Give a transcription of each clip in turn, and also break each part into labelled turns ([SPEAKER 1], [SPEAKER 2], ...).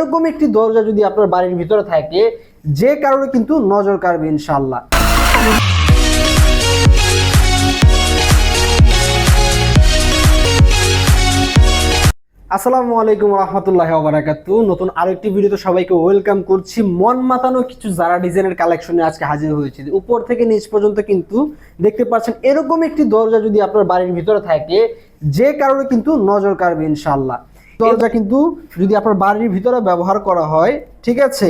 [SPEAKER 1] এরকম একটি দরজা যদি আপনার বাড়ির ভিতরে থাকে, যে কারণে কিন্তু নজর কাড়বে ইনশাল্লাহ আসসালামু আলাইকুম রহমতুল্লাহ বারাকাতু। নতুন আরেকটি ভিডিওতে সবাইকে ওয়েলকাম করছি। মন মাতানো কিছু যারা ডিজাইনের কালেকশনে আজকে হাজির হয়েছে। উপর থেকে নিচ পর্যন্ত কিন্তু দেখতে পাচ্ছেন এরকম একটি দরজা যদি আপনার বাড়ির ভিতরে থাকে, যে কারণে কিন্তু নজর কাড়বে ইনশাল্লাহ দরজা কিন্তু যদি আপনার বাড়ির ভিতরে ব্যবহার করা হয়, ঠিক আছে?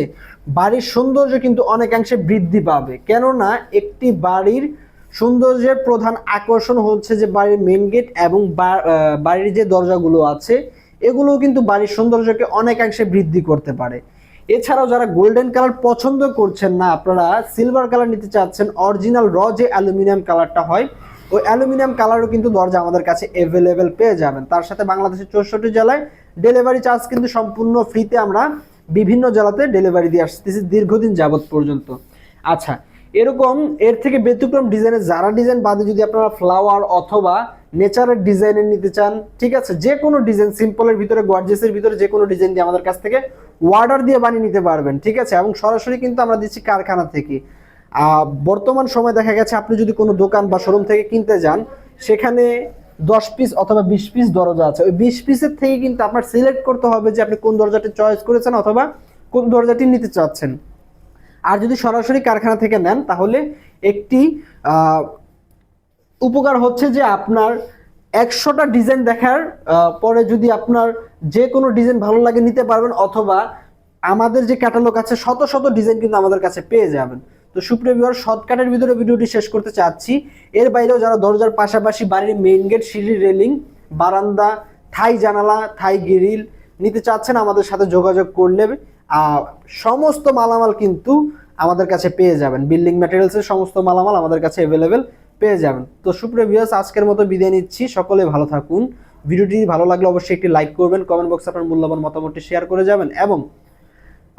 [SPEAKER 1] বাড়ির সৌন্দর্য কিন্তু অনেকাংশে বৃদ্ধি পাবে। কেননা, একটি বাড়ির সৌন্দর্যের প্রধান আকর্ষণ হচ্ছে যে বাড়ির মেন গেট এবং বাড়ির যে দরজাগুলো আছে, এগুলোও কিন্তু বাড়ির সৌন্দর্যকে অনেকাংশে বৃদ্ধি করতে পারে। এছাড়াও যারা গোল্ডেন কালার পছন্দ করছেন না, আপনারা সিলভার কালার নিতে চাচ্ছেন অরিজিনাল র যে অ্যালুমিনিয়াম কালারটা হয় ওই অ্যালুমিনিয়াম কালারও কিন্তু দরজা আমাদের কাছে অ্যাভেলেবেল পেয়ে যাবেন। তার সাথে বাংলাদেশের চৌষট্টি জেলায় ডেলিভারি চার্জ কিন্তু সম্পূর্ণ ফ্রিতে আমরা বিভিন্ন জেলাতে ডেলিভারি দিয়ে আসতেছি দীর্ঘদিন যাবৎ পর্যন্ত। আচ্ছা এরকম এর থেকে ব্যতিক্রম ডিজাইনের যারা ডিজাইন বাদে যদি আপনারা ফ্লাওয়ার অথবা নেচারের ডিজাইনের নিতে চান, ঠিক আছে? যে কোনো ডিজাইন সিম্পলের ভিতরে গর্জেসের ভিতরে যে কোনো ডিজাইন দিয়ে আমাদের কাছ থেকে অর্ডার দিয়ে বানিয়ে নিতে পারবেন, ঠিক আছে? এবং সরাসরি কিন্তু আমরা দিচ্ছি কারখানা থেকে। বর্তমান সময় দেখা গেছে আপনি যদি কোনো দোকান বা শোরুম থেকে কিনতে যান, সেখানে দশ পিস অথবা বিশ পিস দরজা আছে। ওই বিশ পিসের থেকে কিন্তু আপনার সিলেক্ট করতে হবে যে আপনি কোন দরজাটি চয়েস করেছেন অথবা কোন দরজাটি নিতে চাচ্ছেন। আর যদি সরাসরি কারখানা থেকে নেন, তাহলে একটি উপকার হচ্ছে যে আপনার একশোটা ডিজাইন দেখার পরে যদি আপনার যে কোনো ডিজাইন ভালো লাগে নিতে পারবেন অথবা আমাদের যে ক্যাটালগ আছে, শত শত ডিজাইন কিন্তু আমাদের কাছে পেয়ে যাবেন। তো সুপ্রিয় ভিউয়ার শর্টকাটের ভিতরে ভিডিওটি শেষ করতে চাচ্ছি। এর বাইরেও যারা দরজার পাশাপাশি বাড়ির মেইন গেট সিঁড়ি রেলিং বারান্দা, থাই জানালা, থাই গ্রিল নিতে চাচ্ছেন, আমাদের সাথে যোগাযোগ করলে সমস্ত মালামাল কিন্তু আমাদের কাছে পেয়ে যাবেন। বিল্ডিং ম্যাটেরিয়ালসের সমস্ত মালামাল আমাদের কাছে অ্যাভেলেবেল পেয়ে যাবেন। তো সুপ্রিয় ভিউয়ার্স আজকের মতো বিদায় নিচ্ছি। সকলে ভালো থাকুন। ভিডিওটি ভালো লাগলে অবশ্যই একটি লাইক করবেন কমেন্ট বক্সে আপনার মূল্যবান মতামতটি শেয়ার করে যাবেন এবং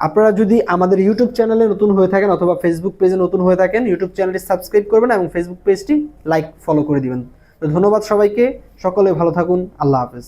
[SPEAKER 1] আপনারা যদি আমাদের ইউটিউব চ্যানেলে নতুন হয়ে থাকেন অথবা ফেসবুক পেজে নতুন হয়ে থাকেন ইউটিউব চ্যানেলটি সাবস্ক্রাইব করবেন এবং ফেসবুক পেজটি লাইক ফলো করে দিবেন। তো ধন্যবাদ সবাইকে, সকলে ভালো থাকুন, আল্লাহ হাফেজ।